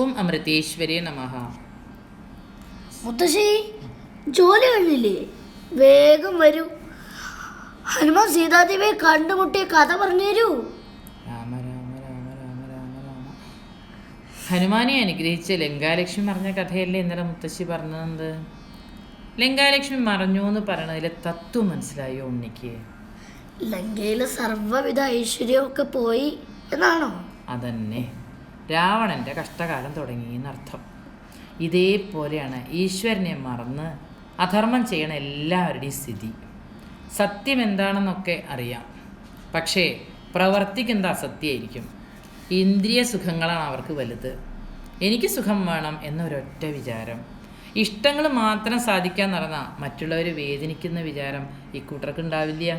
ഓം അമൃതേശ്വരേ നമഃ. മുത്തശ്ശി ജോലി കഴിഞ്ഞില്ലേ? വേഗം വരൂ. ഹനുമാൻ സീതാദേവിയെ കണ്ടുമുട്ടിയ കഥ പറഞ്ഞു തരൂ. രാമ രാമ രാമ രാമ രാമ രാമ. ഹനുമാനെ അനുഗ്രഹിച്ച ലങ്കാലക്ഷ്മി പറഞ്ഞ കഥയല്ലേ ഇന്നലെ മുത്തശ്ശി പറഞ്ഞത്? ലങ്കാലക്ഷ്മി മറഞ്ഞു എന്ന് പറയണതിലെ തത്വം മനസ്സിലായോ ഉണ്ണിക്ക്? ലങ്കയിലെ സർവവിധ ഐശ്വര്യമൊക്കെ പോയി എന്നാണോ? അതന്നെ. രാവണന്റെ കഷ്ടകാലം തുടങ്ങി എന്നർത്ഥം. ഇതേപോലെയാണ് ഈശ്വരനെ മറന്ന് അധർമ്മം ചെയ്യണ എല്ലാവരുടെയും സ്ഥിതി. സത്യം എന്താണെന്നൊക്കെ അറിയാം. പക്ഷേ പ്രവർത്തിക്കുന്നത് അസത്യമായിരിക്കും? ഇന്ദ്രിയ സുഖങ്ങളാണ് അവർക്ക് വലുത്. എനിക്ക് സുഖം വേണം എന്നൊരൊറ്റ വിചാരം. ഇഷ്ടങ്ങൾ മാത്രം സാധിക്കാൻ നടന്ന മറ്റുള്ളവർ വേദനിക്കുന്ന വിചാരം ഇക്കൂട്ടർക്ക് ഉണ്ടാവില്ല.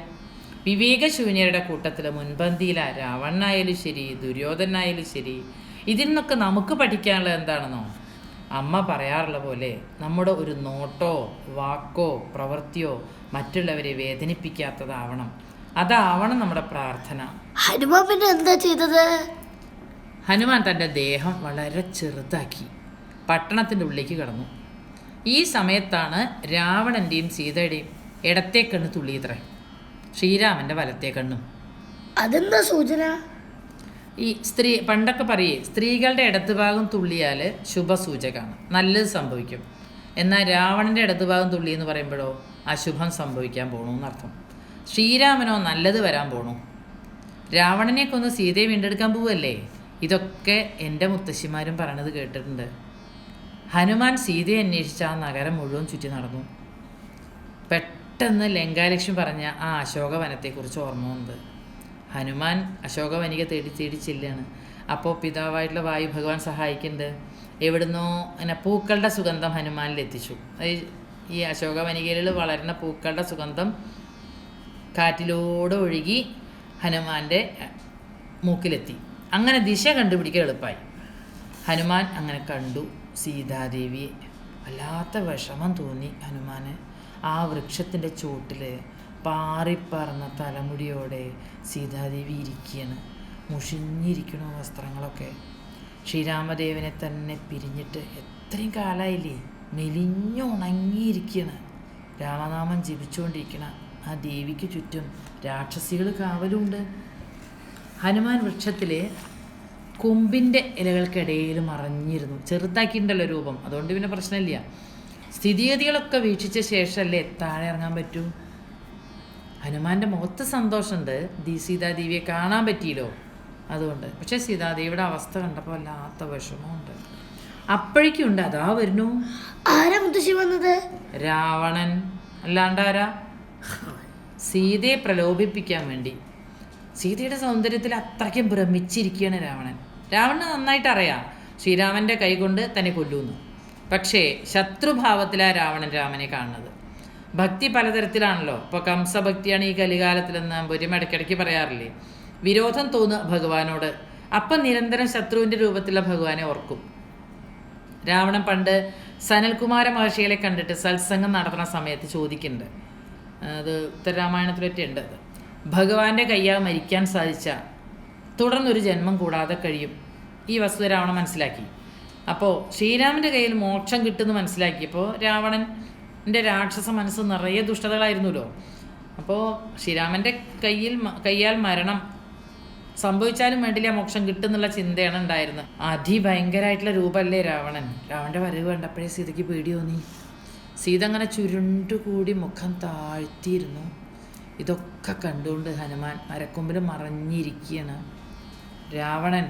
വിവേകശൂന്യരുടെ കൂട്ടത്തിൽ മുൻപന്തിയിലാ രാവണനായാലും ശരി ദുര്യോധനായാലും ശരി ഇതിൽ നിന്നൊക്കെ നമുക്ക് പഠിക്കാനുള്ളത് എന്താണെന്നോ? അമ്മ പറയാറുള്ള പോലെ നമ്മുടെ ഒരു നോട്ടോ വാക്കോ പ്രവൃത്തിയോ മറ്റുള്ളവരെ വേദനിപ്പിക്കാത്തതാവണം. അതാവണം നമ്മുടെ പ്രാർത്ഥന. ഹനുമാൻ പിന്നെ എന്താ ചെയ്തത്? ഹനുമാൻ തന്റെ ദേഹം വളരെ ചെറുതാക്കി. പട്ടണത്തിന്റെ ഉള്ളിലേക്ക് കടന്നു. ഈ സമയത്താണ് രാവണന്റെയും സീതയുടെയും ഇടത്തെ കണ്ണ് തുള്ളിയത്രേ. ശ്രീരാമന്റെ വലത്തെ കണ്ണും അതെന്താ സൂചന? ഈ സ്ത്രീ പണ്ടൊക്കെ പറയേ സ്ത്രീകളുടെ ഇടതുഭാഗം തുള്ളിയാൽ ശുഭസൂചകമാണ്. നല്ലത് സംഭവിക്കും. എന്നാൽ രാവണന്റെ ഇടതുഭാഗം തുള്ളി എന്ന് പറയുമ്പോഴോ അശുഭം സംഭവിക്കാൻ പോകണു എന്നർത്ഥം. ശ്രീരാമനോ നല്ലത് വരാൻ പോണു. രാവണനെ കൊന്ന് സീതയെ വീണ്ടെടുക്കാൻ പോവല്ലേ? ഇതൊക്കെ എന്റെ മുത്തശ്ശിമാരും പറയണത് കേട്ടിട്ടുണ്ട്. ഹനുമാൻ സീതയെ അന്വേഷിച്ച് ആ നഗരം മുഴുവൻ ചുറ്റി നടന്നു. പെട്ടെന്ന് ലങ്കാലക്ഷ്മി പറഞ്ഞ ആ അശോകവനത്തെക്കുറിച്ച് ഓർമ്മ വന്നത്. ഹനുമാൻ അശോകവനിക തേടി തേടി ചെല്ലുകയാണ് അപ്പോൾ പിതാവായിട്ടുള്ള വായു ഭഗവാൻ സഹായിക്കുന്നുണ്ട് എവിടുന്നോ അങ്ങനെ പൂക്കളുടെ സുഗന്ധം ഹനുമാനിൽ എത്തിച്ചു. ഈ അശോകവനികയിൽ വളരുന്ന പൂക്കളുടെ സുഗന്ധം കാറ്റിലൂടെ ഒഴുകി ഹനുമാന്റെ മൂക്കിലെത്തി. അങ്ങനെ ദിശ കണ്ടുപിടിക്കാൻ എളുപ്പമായി ഹനുമാൻ അങ്ങനെ കണ്ടു. സീതാദേവിയെ വല്ലാത്ത വിഷമം തോന്നി ഹനുമാന്. ആ വൃക്ഷത്തിന്റെ ചോട്ടിൽ പാറിപ്പറന്ന തലമുടിയോടെ സീതാദേവി ഇരിക്കുകയാണ്. മുഷിഞ്ഞിരിക്കണ വസ്ത്രങ്ങളൊക്കെ. ശ്രീരാമദേവനെ തന്നെ പിരിഞ്ഞിട്ട് എത്രയും കാലമായില്ലേ മെലിഞ്ഞുണങ്ങിയിരിക്കുകയാണ് രാമനാമം ജപിച്ചുകൊണ്ടിരിക്കണ ആ ദേവിക്ക് ചുറ്റും രാക്ഷസികൾ കാവലുണ്ട്. ഹനുമാൻ വൃക്ഷത്തിലെ കൊമ്പിന്റെ ഇലകൾക്കിടയിൽ മറഞ്ഞിരുന്നു. ചെറുതാക്കിയിട്ടുണ്ടല്ലോ രൂപം. അതുകൊണ്ട് പിന്നെ പ്രശ്നമില്ല. സ്ഥിതിഗതികളൊക്കെ വീക്ഷിച്ച ശേഷമല്ലേ താഴെ ഇറങ്ങാൻ പറ്റൂ? ഹനുമാന്റെ മുഖത്ത് സന്തോഷമുണ്ട്. ദീ സീതാദേവിയെ കാണാൻ പറ്റിയല്ലോ. അതുകൊണ്ട്. പക്ഷേ സീതാദേവിയുടെ അവസ്ഥ കണ്ടപ്പോൾ വല്ലാത്ത വിഷമമുണ്ട്. അപ്പോഴേക്കും ഉണ്ട് അതാ വരുന്നു. ആരാ മുത്തശ്ശി വന്നത്? രാവണൻ. അല്ലാണ്ടാരാ സീതയെ പ്രലോഭിപ്പിക്കാൻ വേണ്ടി. സീതയുടെ സൗന്ദര്യത്തിൽ അത്രയ്ക്കും ഭ്രമിച്ചിരിക്കുകയാണ് രാവണൻ. രാവണന് നന്നായിട്ട് അറിയാം. ശ്രീരാമന്റെ കൈകൊണ്ട് തന്നെ കൊല്ലുന്നു. പക്ഷേ ശത്രുഭാവത്തിലാ രാവണൻ രാമനെ കാണുന്നത്. ഭക്തി പലതരത്തിലാണല്ലോ. ഇപ്പോൾ കംസഭക്തിയാണ് ഈ കലികാലത്തിലെന്ന് പൊരിമ ഇടയ്ക്കിടയ്ക്ക് പറയാറില്ലേ. വിരോധം തോന്നുക ഭഗവാനോട്. അപ്പം നിരന്തരം ശത്രുവിന്റെ രൂപത്തിലുള്ള ഭഗവാനെ ഓർക്കും. രാവണൻ പണ്ട് സനൽകുമാര മഹർഷികളെ കണ്ടിട്ട് സത്സംഗം നടത്തുന്ന സമയത്ത് ചോദിക്കുന്നുണ്ട്. അത് ഉത്തരരാമായണത്തിലൊക്കെ ഉണ്ട് അത്. ഭഗവാന്റെ കയ്യാ മരിക്കാൻ സാധിച്ച തുടർന്നൊരു ജന്മം കൂടാതെ കഴിയും. ഈ വസ്തുത രാവണൻ മനസ്സിലാക്കി. അപ്പോൾ ശ്രീരാമന്റെ കയ്യിൽ മോക്ഷം കിട്ടുമെന്ന് മനസ്സിലാക്കിയപ്പോൾ രാവണന്റെ രാക്ഷസ മനസ്സ് നിറയെ ദുഷ്ടതകളായിരുന്നല്ലോ. അപ്പോൾ ശ്രീരാമന്റെ കയ്യിൽ കയ്യാൽ മരണം സംഭവിച്ചാലും വേണ്ടില്ല മോക്ഷം കിട്ടുന്നുള്ള ചിന്തയാണ് ഉണ്ടായിരുന്നത്. അതിഭയങ്കരമായിട്ടുള്ള രൂപമല്ലേ രാവണൻ. രാവണന്റെ വരവ് കണ്ടപ്പോഴേ സീതയ്ക്ക് പേടി തോന്നി. സീത അങ്ങനെ ചുരുണ്ടുകൂടി മുഖം താഴ്ത്തിയിരുന്നു. ഇതൊക്കെ കണ്ടുകൊണ്ട് ഹനുമാൻ മരക്കൊമ്പിൽ മറഞ്ഞിരിക്കുകയാണ്. രാവണൻ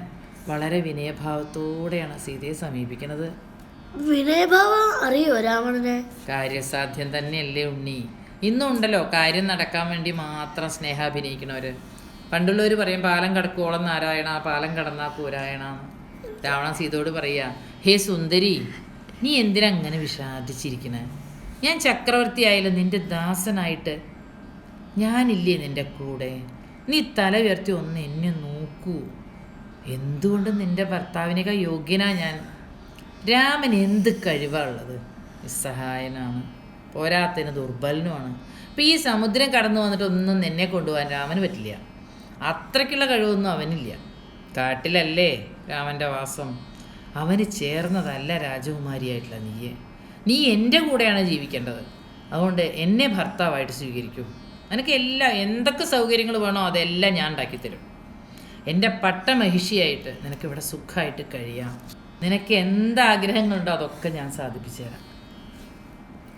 വളരെ വിനയഭാവത്തോടെയാണ് സീതയെ സമീപിക്കുന്നത്. വിനയഭാവം അറിയോ രാവണനെ? കാര്യസാധ്യം തന്നെയല്ലേ ഉണ്ണി. ഇന്നും ഉണ്ടല്ലോ കാര്യം നടക്കാൻ വേണ്ടി മാത്രം സ്നേഹം അഭിനയിക്കണവര് പറയും പാലം കടക്കുവോളം നാരായണ പാലം കടന്നാ പോരായണ. രാവണ സീതയോട് പറയാ ഹേ സുന്ദരി നീ എന്തിനാ അങ്ങനെ ഞാൻ ചക്രവർത്തി ആയാലും നിന്റെ ദാസനായിട്ട് ഞാനില്ലേ നിന്റെ കൂടെ? നീ തല ഉയർത്തി ഒന്ന് എന്നെ നോക്കൂ. എന്തുകൊണ്ട് നിന്റെ ഭർത്താവിനേക്കാൾ യോഗ്യനാ ഞാൻ? രാമൻ എന്ത് കഴിവാണ് ഉള്ളത് നിസ്സഹായനാണ്. പോരാത്തതിന് ദുർബലനുമാണ്. അപ്പം ഈ സമുദ്രം കടന്നു വന്നിട്ട് ഒന്നും നിന്നെ കൊണ്ടുപോകാൻ രാമന് പറ്റില്ല. അത്രയ്ക്കുള്ള കഴിവൊന്നും അവനില്ല. കാട്ടിലല്ലേ രാമന്റെ വാസം? അവന് ചേർന്നതല്ല രാജകുമാരിയായിട്ടുള്ള നീയെ. നീ എന്റെ കൂടെയാണ് ജീവിക്കേണ്ടത്. അതുകൊണ്ട് എന്നെ ഭർത്താവായിട്ട് സ്വീകരിക്കൂ. നിനക്ക് എല്ലാ എന്തൊക്കെ സൗകര്യങ്ങൾ വേണോ അതെല്ലാം ഞാൻ ഉണ്ടാക്കിത്തരും. എന്റെ പട്ടമഹിഷിയായിട്ട് നിനക്ക് ഇവിടെ സുഖമായിട്ട് കഴിയാം. നിനക്ക് എന്താഗ്രഹങ്ങളുണ്ടോ അതൊക്കെ ഞാൻ സാധിപ്പിച്ചു തരാം.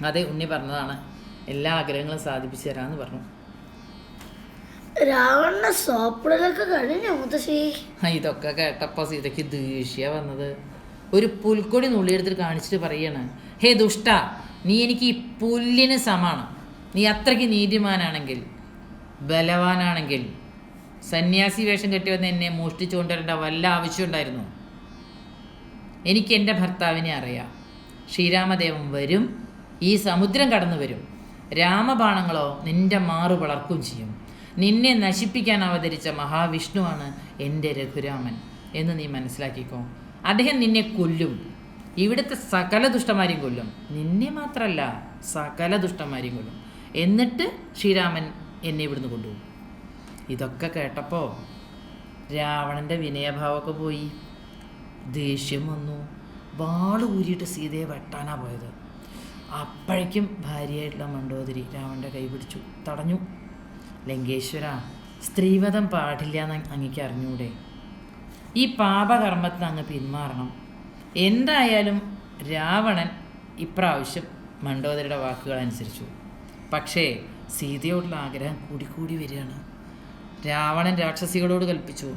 അതെ ഉണ്ണി പറഞ്ഞതാണ്. എല്ലാ ആഗ്രഹങ്ങളും സാധിപ്പിച്ചു തരാമെന്ന് പറഞ്ഞു. രാവണ സോപ്പിടലൊക്കെ കഴിഞ്ഞു മുത്തശ്ശി? ഇതൊക്കെ കേട്ടപ്പോൾ സീതയ്ക്ക് ദേഷ്യ വന്നത്. ഒരു പുൽക്കൊടി നുള്ളിയെടുത്തിട്ട് കാണിച്ചിട്ട് പറയാണ് ഹേ ദുഷ്ട നീ എനിക്ക് ഈ പുല്ലിന് സമാണ് നീ അത്രയ്ക്ക് നീതിമാനാണെങ്കിൽ ബലവാനാണെങ്കിൽ സന്യാസി വേഷം കെട്ടി വന്ന് എന്നെ മോഷ്ടിച്ചുകൊണ്ടിരേണ്ട വല്ല ആവശ്യമുണ്ടായിരുന്നു എനിക്ക് എന്റെ ഭർത്താവിനെ അറിയാം. ശ്രീരാമദേവൻ വരും ഈ സമുദ്രം കടന്നു വരും. രാമബാണങ്ങളോ നിന്റെ മാറു വളർക്കും ചെയ്യും. നിന്നെ നശിപ്പിക്കാൻ അവതരിച്ച മഹാവിഷ്ണുവാണ് എന്റെ രഘുരാമൻ എന്ന് നീ മനസ്സിലാക്കിക്കോ. അദ്ദേഹം നിന്നെ കൊല്ലും. ഇവിടുത്തെ സകല ദുഷ്ടന്മാരെയും കൊല്ലും. നിന്നെ മാത്രമല്ല സകല ദുഷ്ടന്മാരെയും കൊല്ലും. എന്നിട്ട് ശ്രീരാമൻ എന്നെ ഇവിടുന്ന് കൊണ്ടുപോകും. ഇതൊക്കെ കേട്ടപ്പോൾ രാവണന്റെ വിനയഭാവമൊക്കെ പോയി. ദേഷ്യം വന്നു. വാൾ ഊരിയിട്ട് സീതയെ വെട്ടാനാണ് പോയത്. അപ്പോഴേക്കും ഭാര്യയായിട്ടുള്ള മണ്ടോദരി രാമന്റെ കൈ പിടിച്ചു തടഞ്ഞു. ലങ്കേശ്വര സ്ത്രീവധം പാടില്ല എന്ന് അങ്ങേക്ക് അറിഞ്ഞൂടെ? ഈ പാപകർമ്മത്തിന് അങ്ങ് പിന്മാറണം. എന്തായാലും രാവണൻ ഇപ്രാവശ്യം മണ്ടോദരിയുടെ വാക്കുകൾ അനുസരിച്ചു. പക്ഷേ സീതയോടുള്ള ആഗ്രഹം കൂടിക്കൂടി വരികയാണ്. രാവണൻ രാക്ഷസികളോട് കൽപ്പിച്ചു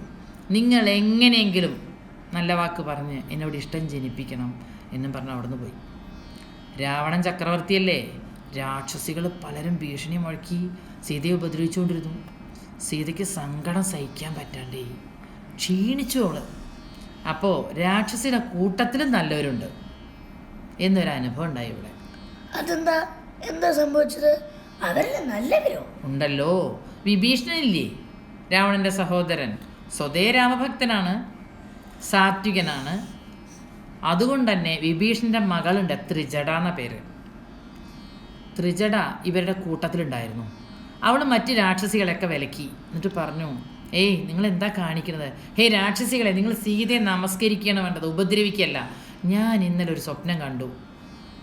നിങ്ങൾ എങ്ങനെയെങ്കിലും നല്ല വാക്ക് പറഞ്ഞ് എന്നോട് ഇഷ്ടം ജനിപ്പിക്കണം എന്നും പറഞ്ഞ് അവിടുന്ന് പോയി. രാവണൻ ചക്രവർത്തിയല്ലേ? രാക്ഷസികൾ പലരും ഭീഷണി മുഴക്കി സീതയെ ഉപദ്രവിച്ചുകൊണ്ടിരുന്നു. സീതയ്ക്ക് സങ്കടം സഹിക്കാൻ പറ്റാണ്ടേ. ക്ഷീണിച്ചു അവൾ. അപ്പോൾ രാക്ഷസിയുടെ കൂട്ടത്തിലും നല്ലവരുണ്ട്. എന്നൊരു അനുഭവം ഉണ്ടായി ഇവിടെ. അതെന്താ? എന്താ സംഭവിച്ചത്? അവരല്ലേ നല്ലവരോ? ഉണ്ടല്ലോ. വിഭീഷണനില്ലേ? രാവണന്റെ സഹോദരൻ. സ്വതേ രാമഭക്തനാണ്. സാത്വികനാണ്. അതുകൊണ്ട് തന്നെ വിഭീഷണന്റെ മകളുണ്ട് ത്രിജട എന്ന പേര്. ത്രിജട ഇവരുടെ കൂട്ടത്തിലുണ്ടായിരുന്നു. അവൾ മറ്റ് രാക്ഷസികളെയൊക്കെ വിലക്കി. എന്നിട്ട് പറഞ്ഞു ഏയ് നിങ്ങൾ എന്താ കാണിക്കുന്നത്? ഹേ രാക്ഷസികളെ നിങ്ങൾ സീതയെ നമസ്കരിക്കുകയാണ് വേണ്ടത് ഉപദ്രവിക്കല്ല ഞാൻ ഇന്നലെ ഒരു സ്വപ്നം കണ്ടു.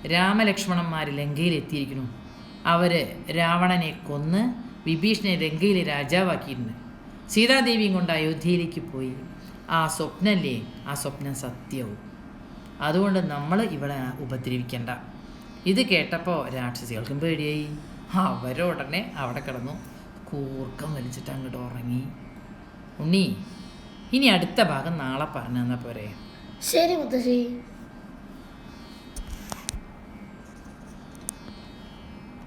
രാമലക്ഷ്മണന്മാർ ലങ്കയിൽ എത്തിയിരിക്കുന്നു അവർ രാവണനെ കൊന്ന് വിഭീഷണനെ ലങ്കയിലെ രാജാവാക്കിയിരുന്നു സീതാദേവിയും കൊണ്ട് അയോധ്യയിലേക്ക് പോയി. ആ സ്വപ്നമല്ലേ ആ സ്വപ്നം സത്യവും. അതുകൊണ്ട് നമ്മൾ ഇവളെ ഉപദ്രവിക്കണ്ട. ഇത് കേട്ടപ്പോൾ രാക്ഷസികൾക്കും പേടിയായി. അവരുടനെ അവിടെ കിടന്നു. കൂർക്കം വലിച്ചിട്ട് അങ്ങോട്ട് ഉറങ്ങി. ഉണ്ണി ഇനി അടുത്ത ഭാഗം നാളെ പറഞ്ഞു തന്നാൽ പോരെ. ശരി മുത്തശ്ശി.